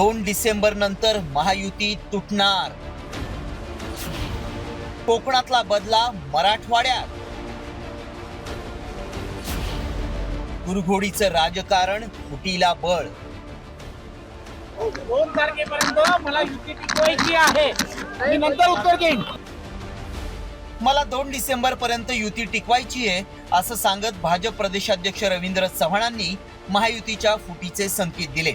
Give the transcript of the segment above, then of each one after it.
दोन डिसेंबर नंतर महायुती तुटणार. कोकणातला बदला मराठवाड्यात. कुरघोडीचं राजकारण फुटीला बळ. दोन तारखेपर्यंत मला युती टिकवायची आहे. मी नंतर उत्तर घेईन मला दोन डिसेंबर पर्यंत युती टिकवायची आहे असं सांगत भाजप प्रदेशाध्यक्ष रवींद्र चव्हाणांनी महायुतीच्या फुटीचे संकेत दिले.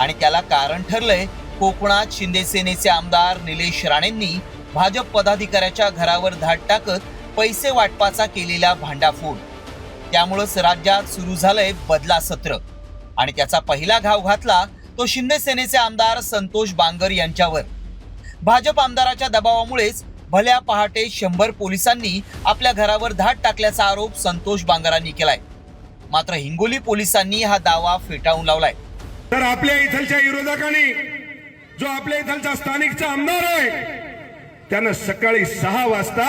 आणि त्याला कारण ठरलंय कोकणात शिंदे सेनेचे आमदार निलेश राणेंनी भाजप पदाधिकाऱ्याच्या घरावर धाड टाकत पैसे वाटपाचा केलेला भांडाफोड. त्यामुळंच राज्यात सुरू झालंय बदला सत्र आणि त्याचा पहिला घाव घातला तो शिंदे सेनेचे आमदार संतोष बांगर यांच्यावर. भाजप आमदाराच्या दबावामुळेच भल्या पहाटे शंभर पोलिसांनी आपल्या घरावर धाड टाकल्याचा आरोप संतोष बांगरांनी केलाय. मात्र हिंगोली पोलिसांनी हा दावा फेटाळून लावलाय. तर आपल्या इथलच्या विरोधकांनी जो आपल्या इथलचा स्थानिकचा आमदार आहे त्यानं सकाळी सहा वाजता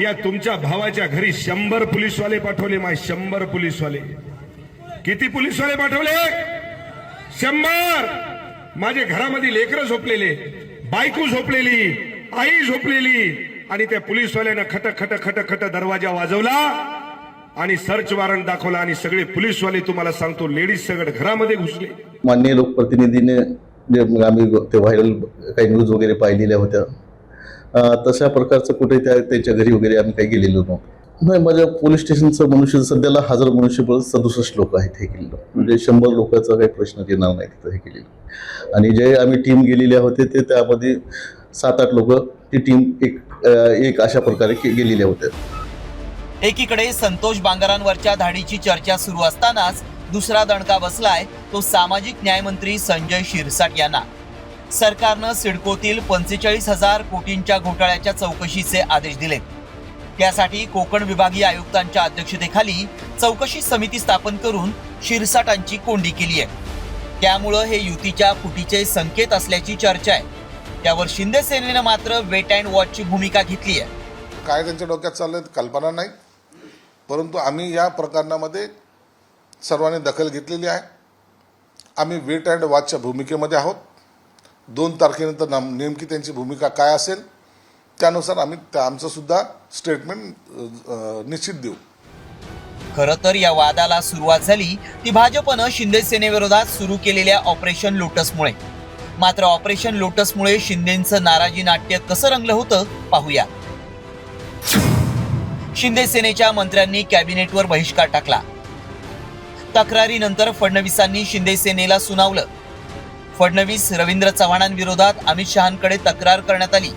या तुमच्या भावाच्या घरी शंभर पोलीसवाले पाठवले माय शंभर पोलीसवाले. किती पोलीसवाले पाठवले? शंभर! माझे घरामध्ये लेकरं झोपलेले बायको झोपलेली आई झोपलेली आणि त्या पोलीसवाल्यानं खट खट खट खट दरवाजा वाजवला आणि सर्च वॉरंट दाखवला आणि सगळे पोलीसवाले तुम्हाला सांगतो लेडीज सगळं घरामध्ये घुसले. माननीय लोकप्रतिनिधीने जे मग आम्ही ते व्हायरल काही न्यूज वगैरे पाहिलेल्या होत्या तशा प्रकारचं कुठे त्या त्यांच्या घरी वगैरे आम्ही काही गेलेलो नव्हतो. नाही माझ्या पोलीस स्टेशनचं मनुष्य सध्याला हजार मनुष्यबळ सदुसष्ट लोक आहेत हे केलेलं. म्हणजे शंभर लोकांचा काही प्रश्न येणार नाही तिथं हे केलेलं. आणि जे आम्ही टीम गेलेले होते ते त्यामध्ये सात आठ लोक ती टीम एक एक अशा प्रकारे के- गेलेल्या होत्या. एकीकडे संतोष बांगरांवरच्या धाडीची चर्चा सुरू असतानाच दुसरा दणका बसलाय तो सामाजिक न्यायमंत्री संजय शिरसाट यांना. सरकारनं सिडकोतील पंचेचाळीस हजार कोटींच्या घोटाळ्याच्या चौकशीचे आदेश दिले त्यासाठी कोकण विभागीय आयुक्तांच्या अध्यक्षतेखाली चौकशी समिती स्थापन करून शिरसाटांची कोंडी केली आहे. त्यामुळं हे युतीच्या फुटीचे संकेत असल्याची चर्चा आहे. त्यावर शिंदे सेनेनं मात्र वेट अँड वॉचची भूमिका घेतली आहे. काय त्यांच्या डोक्यात चाललंय कल्पना नाही परंतु आम्ही या प्रकरणामध्ये सर्वांनी दखल घेतलेली आहे. आम्ही वेट अँड वॉचच्या भूमिकेमध्ये आहोत. दोन तारखेनंतर नाम- नेमकी त्यांची भूमिका काय असेल त्यानुसार आम्ही त्या आमचं सुद्धा स्टेटमेंट निश्चित देऊ. खरं तर या वादाला सुरुवात झाली ती भाजपनं शिंदे सेनेविरोधात सुरू केलेल्या ऑपरेशन लोटसमुळे. मात्र ऑपरेशन लोटसमुळे शिंदेचं नाराजी नाट्य कसं रंगलं होतं पाहूया. शिंदे सेनेच्या मंत्र्यांनी कॅबिनेटवर बहिष्कार टाकला. तक्रारीनंतर फडणवीसांनी शिंदे सेनेला सुनावलं. फडणवीस रवींद्र चव्हाणांविरोधात अमित शहांकडे तक्रार करण्यात आली.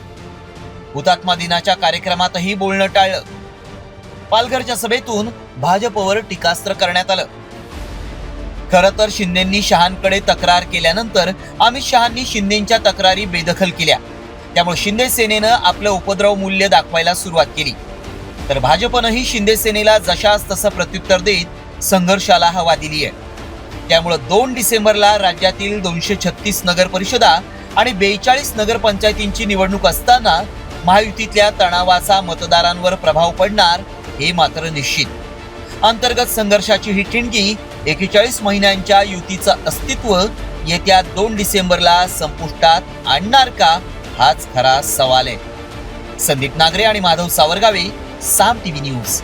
हुतात्मा दिनाच्या कार्यक्रमातही बोलणं टाळलं. पालघरच्या सभेतून भाजपवर टीकास्त्र करण्यात आलं. खरं तर शिंदेंनी शहांकडे तक्रार केल्यानंतर अमित शहांनी शिंदेच्या तक्रारी बेदखल केल्या. त्यामुळे शिंदे सेनेनं आपलं उपद्रव मूल्य दाखवायला सुरुवात केली. तर भाजपनंही शिंदे सेनेला जशास तसं प्रत्युत्तर देत संघर्षाला हवा दिली आहे त्यामुळं दोन डिसेंबरला राज्यातील दोनशे छत्तीस नगर परिषदा आणि बेचाळीस नगरपंचायतींची निवडणूक असताना महायुतीतल्या तणावाचा मतदारांवर प्रभाव पडणार हे मात्र निश्चित. अंतर्गत संघर्षाची ही ठिणगी एकेचाळीस महिन्यांच्या युतीचं अस्तित्व येत्या दोन डिसेंबरला संपुष्टात आणणार का हाच खरा सवाल आहे. संदीप नागरे आणि माधव सावरगावे साम टीव्ही न्यूज.